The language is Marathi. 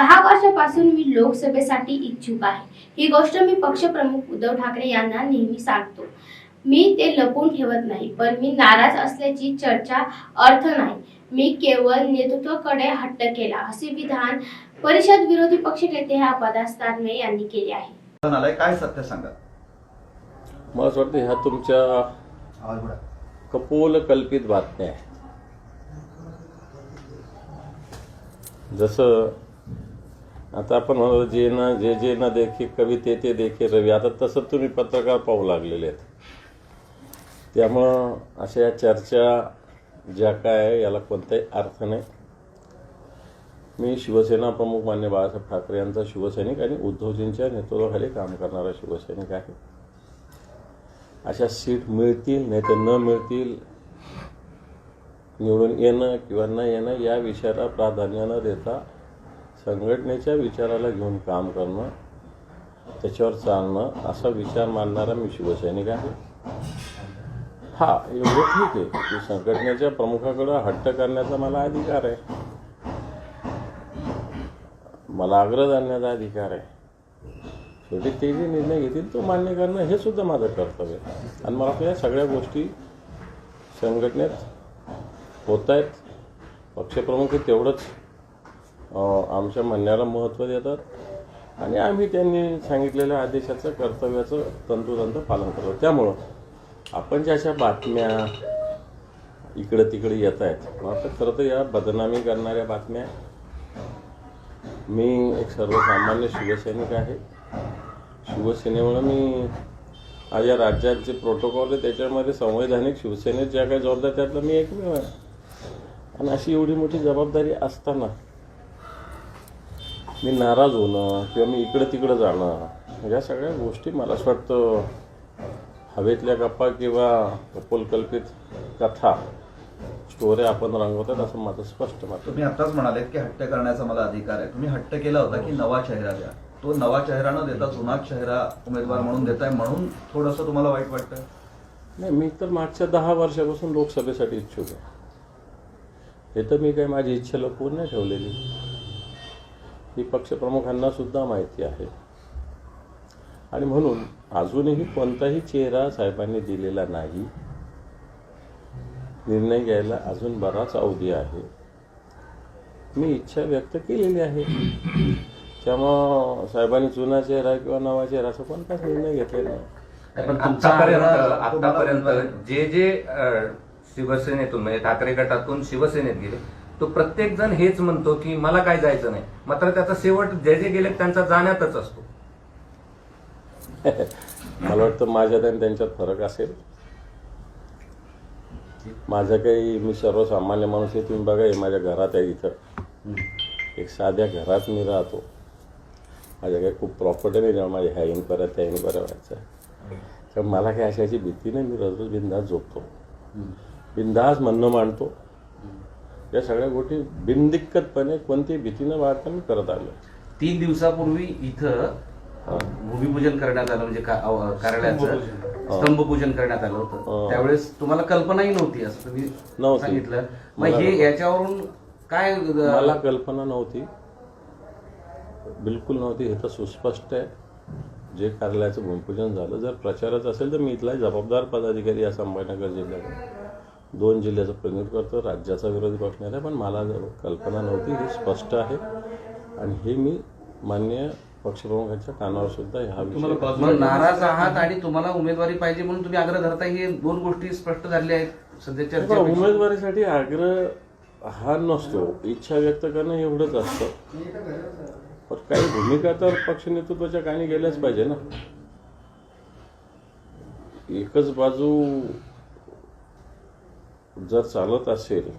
दहा वर्षापासून मी लोकसभेसाठी इच्छुक आहे. ही गोष्ट मी पक्षप्रमुख उद्धव ठाकरे यांना नेहमी सांगतो. मी ते लपवून ठेवत नाही पण मी नाराज असल्याची चर्चा अर्थ नाही. मी केवळ नेतृत्वाकडे हट्ट केला असे विधान परिषद विरोधी पक्षनेते ह्या पदास्थाने यांनी केले आहे. काय सत्य सांगा मला असं वाटतं ह्या तुमच्या कपोल कल्पित बातम्या जसं आता आपण म्हणतो जे ना जे जे ना देखे कवी ते ते देखे रवी. आता तसं तुम्ही पत्रकार पाहू लागलेले आहेत. त्यामुळं अशा या चर्चा ज्या काय आहे याला कोणताही अर्थ नाही. मी शिवसेना प्रमुख मान्य बाळासाहेब ठाकरे यांचा शिवसैनिक आणि उद्धवजींच्या नेतृत्वाखाली काम करणारा शिवसैनिक आहे. अशा सीट मिळतील नाही तर न मिळतील निवडून येणं किंवा न येणं या विषयाला प्राधान्य न देता संघटनेच्या विचाराला घेऊन काम करणं त्याच्यावर चालणं असा विचार मांडणारा मी शिवसैनिक आहे. हा एवढं ठीक आहे की संघटनेच्या प्रमुखाकडं हट्ट करण्याचा मला अधिकार आहे. मला आग्रह धरण्याचा अधिकार आहे. शेवटी ते जे निर्णय घेतील तो मान्य करणं हे सुद्धा माझं कर्तव्य आहे. आणि मला वाटतं या सगळ्या गोष्टी संघटनेत होत आहेत. पक्षप्रमुख तेवढंच आमच्या म्हणण्याला महत्त्व देतात. आणि आम्ही त्यांनी सांगितलेल्या आदेशाचं कर्तव्याचं तंतोतंत पालन करतो. त्यामुळं आपण ज्या अशा बातम्या इकडं तिकडे येत आहेत मला खरं तर या बदनामी करणाऱ्या बातम्या मी एक सर्वसामान्य शिवसैनिक आहे. शिवसेनेमुळे मी आज या राज्यात जे प्रोटोकॉल आहे त्याच्यामध्ये संवैधानिक शिवसेनेत ज्या काही जबाबदारी त्यातलं मी एकमेव आहे. आणि अशी एवढी मोठी जबाबदारी असताना मी नाराज होणं किंवा मी इकडं तिकडं जाणं या सगळ्या गोष्टी मला असं वाटतं हवेतल्या गप्पा किंवा कपोलकल्पित कथा स्टोऱ्या आपण रंगवतात असं माझं स्पष्ट मत. तुम्ही आताच म्हणालेत की हट्ट करण्याचा मला अधिकार आहे. तुम्ही हट्ट केला होता की नवा चेहरा द्या. तो नवा चेहरा न देता जुनाच चेहरा उमेदवार म्हणून देताय म्हणून थोडंसं तुम्हाला वाईट वाटतं? नाही मी तर मागच्या दहा वर्षापासून लोकसभेसाठी इच्छुक आहे. हे तर मी काही माझी इच्छा लपवून नाही ठेवलेली. ही पक्षप्रमुखांना सुद्धा माहिती आहे. आणि म्हणून अजूनही कोणताही चेहरा साहेबांनी दिलेला नाही. निर्णय घ्यायला अजून बराच अवधी आहे. मी इच्छा व्यक्त केलेली आहे. त्यामुळं साहेबांनी जुना चेहरा किंवा नवा चेहरा असं कोणताच निर्णय घेतलेला नाही. पण तुमचा आतापर्यंत- जे जे शिवसेनेतून म्हणजे ठाकरे गटातून शिवसेनेत गेले तो प्रत्येक जण हेच म्हणतो की मला काय जायचं नाही. मात्र त्याचा शेवट जे जे गेले त्यांचा जाण्यातच असतो. मला वाटतं माझ्यात आणि त्यांच्यात फरक असेल. माझं काही मी सर्वसामान्य माणूस आहे तुम्ही बघा हे माझ्या घरात आहे इथं. एक साध्या घरात मी राहतो. माझ्या काही खूप प्रॉपर्टी नाही जेव्हा माझ्या ह्या इन्क्वायऱ्या त्या इन्क्वायऱ्या व्हायचं तर मला काही अशाची भीती नाही मी रोज रोज बिंदास झोपतो. बिंदास म्हणणं मांडतो. या सगळ्या गोष्टी बिनदिक्कतपणे कोणतीही भीती न वाटता मी करत आलो तीन दिवसापूर्वी इथं भूमिपूजन करण्यात आलं म्हणजे कार्यालयाचं स्तंभपूजन. करण्यात आलं होतं. हो. त्यावेळेस तुम्हाला कल्पनाही नव्हती असं तुम्ही नव्हती. सांगितलं. मग हे. याच्यावरून काय मला कल्पना नव्हती. बिलकुल नव्हती. हे तर सुस्पष्ट आहे. जे कार्यालयाचं भूमिपूजन झालं जर प्रचाराचं असेल तर मी इथला जबाबदार पदाधिकारी या संभाजीनगर जिल्ह्यात दोन जिल्ह्याचं प्रतिनिधित्व करतो राज्याचा विरोधी पक्ष नाही पण मला जर कल्पना नव्हती हे स्पष्ट आहे. आणि हे मी मान्य पक्षप्रमुखांच्या कानावर सुद्धा ह्या विषयी नाराज आहात आणि तुम्हाला उमेदवारी पाहिजे म्हणून तुम्ही आग्रह धरताय हे दोन गोष्टी स्पष्ट झालेल्या आहेत सध्या पण चर्चा उमेदवारीसाठी आग्रह हा नसतो इच्छा व्यक्त करणं एवढंच असतं. पण काही भूमिका तर पक्ष नेतृत्वाच्या कानी गेल्याच पाहिजे ना. एकच बाजू जर चालत असेल